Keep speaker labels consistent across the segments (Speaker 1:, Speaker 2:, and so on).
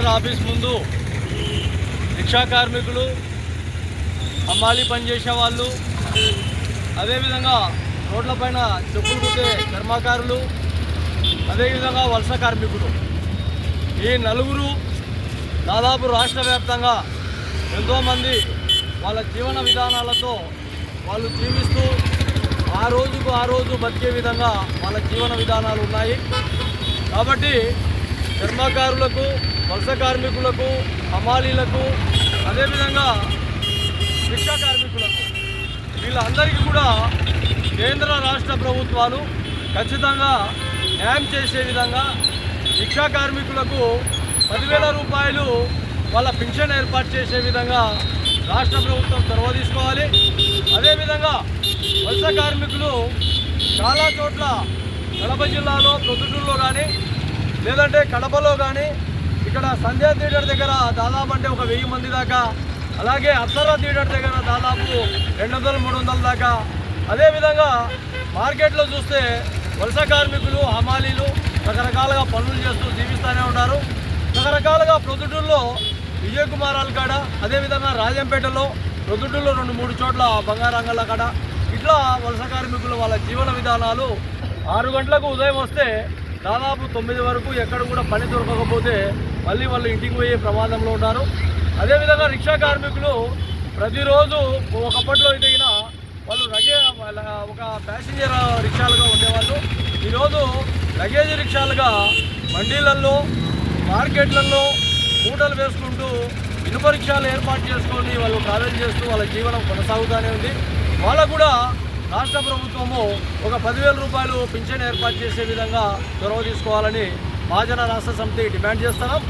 Speaker 1: Collector office ముందు rickshaw కార్మికులు అమ్మాలి పనిచేసే వాళ్ళు అదేవిధంగా రోడ్లపైన చెప్పులు కుట్టే కర్మాకారులు అదేవిధంగా వలస కార్మికులు. ఈ నలుగురు దాదాపు రాష్ట్ర వ్యాప్తంగా ఎంతోమంది వాళ్ళ జీవన విధానాలతో వాళ్ళు జీవిస్తూ ఆ రోజుకు ఆ రోజు బతికే విధంగా వాళ్ళ జీవన విధానాలు ఉన్నాయి. కాబట్టి కర్మకారులకు వలస కార్మికులకు హమాలీలకు అదేవిధంగా రిక్షా కార్మికులకు వీళ్ళందరికీ కూడా కేంద్ర రాష్ట్ర ప్రభుత్వాలు ఖచ్చితంగా న్యాయం చేసే విధంగా రిక్షా కార్మికులకు పదివేల రూపాయలు వాళ్ళ పింఛన్ ఏర్పాటు చేసే విధంగా రాష్ట్ర ప్రభుత్వం చొరవ తీసుకోవాలి. అదేవిధంగా వలస కార్మికులు చాలా చోట్ల కడప జిల్లాలో ప్రొద్దుటూరులో కానీ లేదంటే కడపలో కానీ సంధ్యా థియేటర్ దగ్గర దాదాపు అంటే ఒక వెయ్యి మంది దాకా అలాగే అప్సరా థియేటర్ దగ్గర దాదాపు రెండు వందల మూడు వందల దాకా. అదేవిధంగా మార్కెట్లో చూస్తే వలస కార్మికులు హమాలీలు రకరకాలుగా పనులు చేస్తూ జీవిస్తూనే ఉన్నారు. రకరకాలుగా ప్రొద్దుటూరులో విజయ కుమారాల కాడ అదేవిధంగా రాజంపేటలో ప్రొద్దుటూరులో రెండు మూడు చోట్ల బంగారంగల కాడ. ఇట్లా వలస కార్మికులు వాళ్ళ జీవన విధానాలు ఆరు గంటలకు ఉదయం వస్తే దాదాపు తొమ్మిది వరకు ఎక్కడ కూడా పని దొరకకపోతే మళ్ళీ వాళ్ళు ఇంటికి పోయే ప్రమాదంలో ఉన్నారు. అదేవిధంగా రిక్షా కార్మికులు ప్రతిరోజు ఒకప్పట్లో అయితే వాళ్ళు లగే వాళ్ళ ఒక ప్యాసింజర్ రిక్షాలుగా ఉండేవాళ్ళు. ఈరోజు లగేజ్ రిక్షాలుగా మండీలలో మార్కెట్లలో మూటలు వేసుకుంటూ ఇనుప రిక్షాలు ఏర్పాటు చేసుకొని వాళ్ళు ట్రావెల్ చేస్తూ వాళ్ళ జీవనం కొనసాగుతూనే ఉంది. వాళ్ళకు కూడా రాష్ట్ర ప్రభుత్వము ఒక పదివేల రూపాయలు పింఛన్ ఏర్పాటు చేసే విధంగా చొరవ తీసుకోవాలని మహాజన రాష్ట్ర సమితి డిమాండ్ చేస్తున్నాం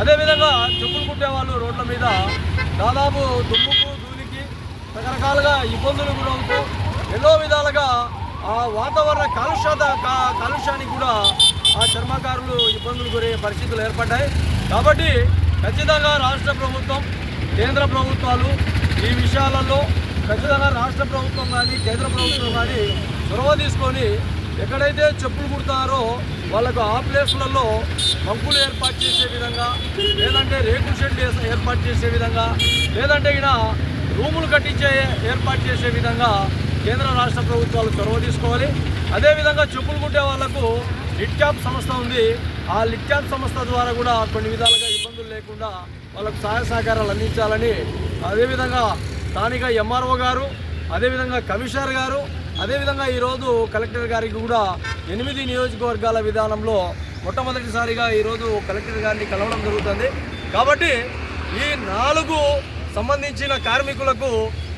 Speaker 1: అదేవిధంగా చెప్పులు కుట్టే వాళ్ళు రోడ్ల మీద దాదాపు దుమ్ముకు ధూళికి రకరకాలుగా ఇబ్బందులు గురవుతూ ఎన్నో విధాలుగా ఆ వాతావరణ కాలుష్య కా- కాలుష్యానికి కూడా ఆ చర్మకారులు ఇబ్బందులు గురే పరిస్థితులు ఏర్పడ్డాయి. కాబట్టి ఖచ్చితంగా రాష్ట్ర ప్రభుత్వం కేంద్ర ప్రభుత్వాలు ఈ విషయాలలో ఖచ్చితంగా రాష్ట్ర ప్రభుత్వం కానీ కేంద్ర ప్రభుత్వం కానీ చొరవ తీసుకొని ఎక్కడైతే చెప్పులు కుడతారో వాళ్ళకు ఆ ప్లేస్లలో పంపులు ఏర్పాటు చేసే విధంగా లేదంటే రేకుల షెడ్ ఏర్పాటు చేసే విధంగా లేదంటే ఇక్కడ రూములు కట్టించే ఏర్పాటు చేసే విధంగా కేంద్ర రాష్ట్ర ప్రభుత్వాలు చొరవ తీసుకోవాలి. అదేవిధంగా చెప్పులు కుట్టే వాళ్ళకు లిట్క్యాప్ సంస్థ ఉంది. ఆ లిట్క్యాప్ సంస్థ ద్వారా కూడా కొన్ని విధాలుగా ఇబ్బందులు లేకుండా వాళ్ళకు సహాయ సహకారాలు అందించాలని అదేవిధంగా స్థానిక ఎంఆర్ఓ గారు అదేవిధంగా కమిషనర్ గారు అదేవిధంగా ఈరోజు కలెక్టర్ గారికి కూడా ఎనిమిది నియోజకవర్గాల విధానంలో మొట్టమొదటిసారిగా ఈరోజు కలెక్టర్ గారిని కలవడం జరుగుతుంది. కాబట్టి ఈ నాలుగు సంబంధించిన కార్మికులకు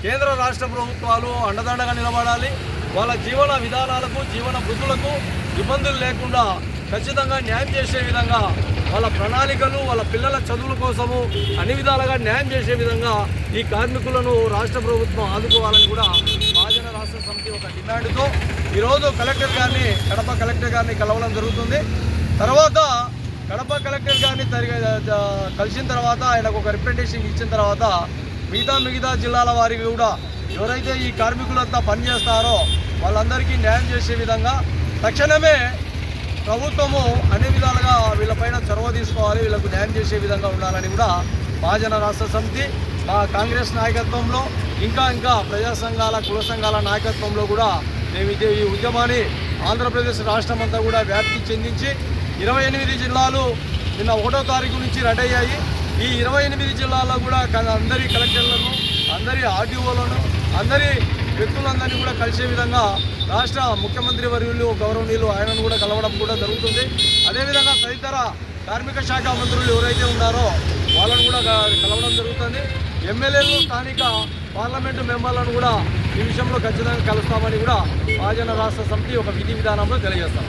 Speaker 1: కేంద్ర రాష్ట్ర ప్రభుత్వాలు అండదండగా నిలబడాలి. వాళ్ళ జీవన విధానాలకు జీవన బుద్ధులకు ఇబ్బందులు లేకుండా ఖచ్చితంగా న్యాయం చేసే విధంగా వాళ్ళ ప్రణాళికలు వాళ్ళ పిల్లల చదువుల కోసము అన్ని విధాలుగా న్యాయం చేసే విధంగా ఈ కార్మికులను రాష్ట్ర ప్రభుత్వం ఆదుకోవాలని కూడా మహాజన రాష్ట్ర సమితి ఒక డిమాండ్తో ఈరోజు కలెక్టర్ గారిని కడప కలెక్టర్ గారిని కలవడం జరుగుతుంది. తర్వాత కడప కలెక్టర్ గారిని కలిసిన తర్వాత ఆయనకు ఒక రిప్రజెంటేషన్ ఇచ్చిన తర్వాత మిగతా మిగతా జిల్లాల వారికి కూడా ఎవరైతే ఈ కార్మికులంతా పనిచేస్తారో వాళ్ళందరికీ న్యాయం చేసే విధంగా తక్షణమే ప్రభుత్వము అన్ని విధాలుగా వీళ్ళపైన చొరవ తీసుకోవాలి వీళ్ళకు న్యాయం చేసే విధంగా ఉండాలని కూడా మహాజన రాష్ట్ర సమితి మా కాంగ్రెస్ నాయకత్వంలో ఇంకా ఇంకా ప్రజా సంఘాల కుల సంఘాల నాయకత్వంలో కూడా మేము ఇదే ఈ ఉద్యమాన్ని ఆంధ్రప్రదేశ్ రాష్ట్రం అంతా కూడా వ్యాప్తి చెందించి ఇరవై ఎనిమిది జిల్లాలు నిన్న ఒకటో తారీఖు నుంచి రెడీ అయ్యాయి. ఈ ఇరవై ఎనిమిది జిల్లాల్లో కూడా అందరి కలెక్టర్లను అందరి ఆర్టీఓలను అందరి వ్యక్తులందరినీ కూడా కలిసే విధంగా రాష్ట్ర ముఖ్యమంత్రి వర్యులు గౌరవనీయులు ఆయనను కూడా కలవడం కూడా జరుగుతుంది. అదేవిధంగా తదితర కార్మిక శాఖ మంత్రులు ఎవరైతే ఉన్నారో వాళ్ళను కూడా కలవడం జరుగుతుంది. ఎమ్మెల్యేలు స్థానిక పార్లమెంటు మెంబర్లను కూడా ఈ విషయంలో ఖచ్చితంగా కలుస్తామని కూడా మహాజన రాష్ట్ర సమితి ఒక విధి విధానంలో తెలియజేస్తాం.